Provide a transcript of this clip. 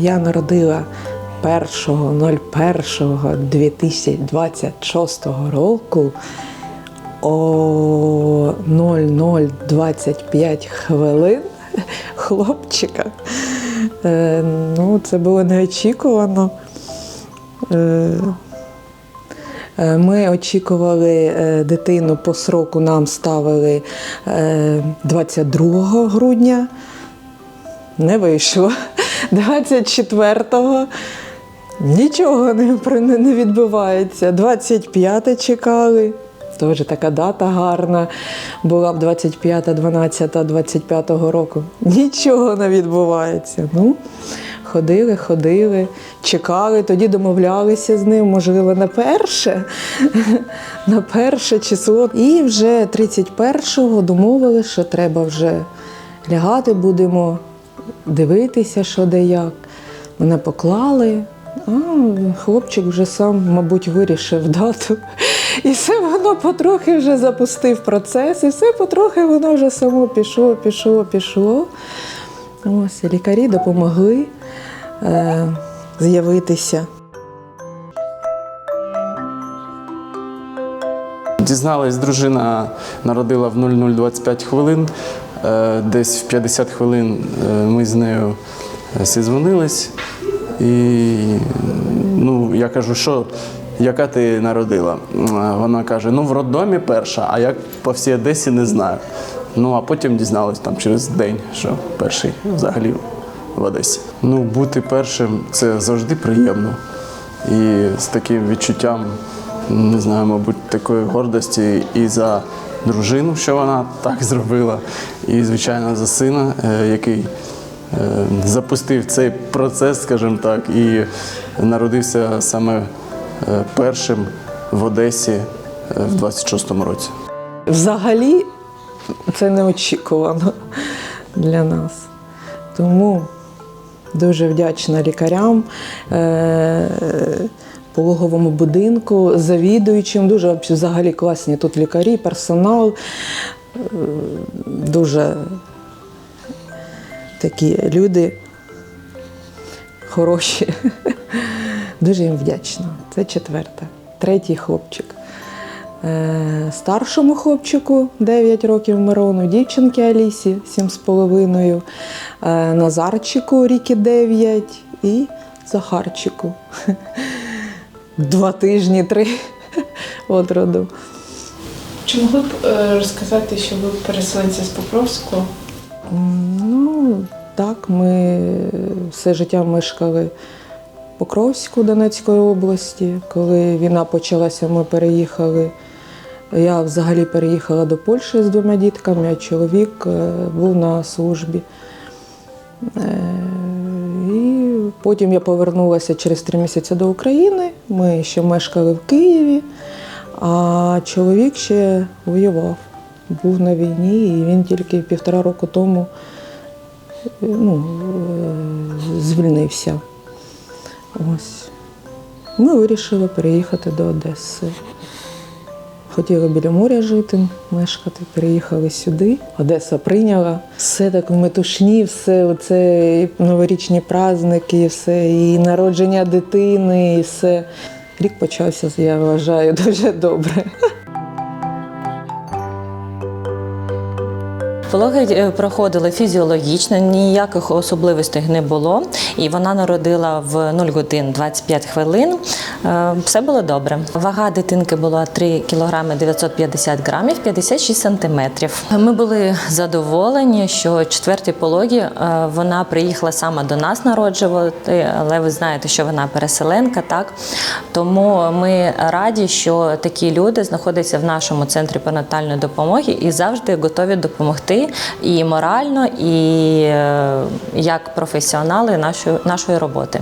Я народила 1.01.2026 року о 0025 хвилин хлопчика. Е, ну, це було неочікувано. Е, Е, Ми очікували дитину по сроку, нам ставили е, 22 грудня. Не вийшло. 24-го нічого не, не відбувається. 25 чекали. Теж така дата гарна. Була б 25, 12, 25 року. Нічого не відбувається. Ну, ходили, ходили, чекали, тоді домовлялися з ним, можливо, на перше, на перше число. І вже 31-го домовили, що треба вже лягати будемо, дивитися, що де як. Мене поклали, а хлопчик вже сам, мабуть, вирішив дату. І все воно потрохи вже запустив процес, і все потрохи воно вже само пішло, пішло, пішло. Ось, лікарі допомогли е, з'явитися. Дізналась, дружина народила в 0025 хвилин. Е, Десь в 50 хвилин е, ми з нею е, зізвонились. І ну, я кажу, що яка ти народила? Вона каже: ну в роддомі перша, а як по всій Одесі не знаю. Ну а потім дізналась там через день, що перший взагалі в Одесі. Ну, бути першим це завжди приємно. І з таким відчуттям, не знаю, мабуть, такої гордості і за дружину, що вона так зробила, і, звичайно, за сина, е, який е, запустив цей процес, скажімо так, і народився саме е, першим в Одесі в 26-му році. Взагалі це неочікувано для нас. Тому дуже вдячна лікарям, пологовому будинку, завідуючим. Дуже взагалі класні тут лікарі, персонал. Е, Дуже такі люди хороші. Дуже їм вдячна. Це четверта. Третій хлопчик. Е, Старшому хлопчику 9 років Мирону, дівчинки Алісі 7,5, е, Назарчику ріки 9 і Захарчику. Два тижні, три від роду. Чи могли б е, розказати, що ви переселенці з Покровського? Ну, так, ми все життя мешкали в Покровську Донецької області. Коли війна почалася, ми переїхали. Я взагалі переїхала до Польщі з двома дітками, а чоловік е, був на службі. Потім я повернулася через три місяці до України. Ми ще мешкали в Києві, а чоловік ще воював, був на війні, і він тільки півтора року тому ну, звільнився. Ось. Ми вирішили переїхати до Одеси. Хотіли біля моря жити, мешкати, переїхали сюди. Одеса прийняла. Все так в метушні, все це новорічні праздники, все, і народження дитини, і все. Рік почався, я вважаю, дуже добре. Пологи е, проходили фізіологічно, ніяких особливостей не було. І вона народила в 0 годин 25 хвилин. Е, Все було добре. Вага дитинки була 3 кг 950 грамів, 56 сантиметрів. Ми були задоволені, що четверті пологі е, вона приїхала саме до нас народжувати, але ви знаєте, що вона переселенка, так тому ми раді, що такі люди знаходяться в нашому центрі перинатальної допомоги і завжди готові допомогти і морально, і е, як професіонали нашої, нашої роботи.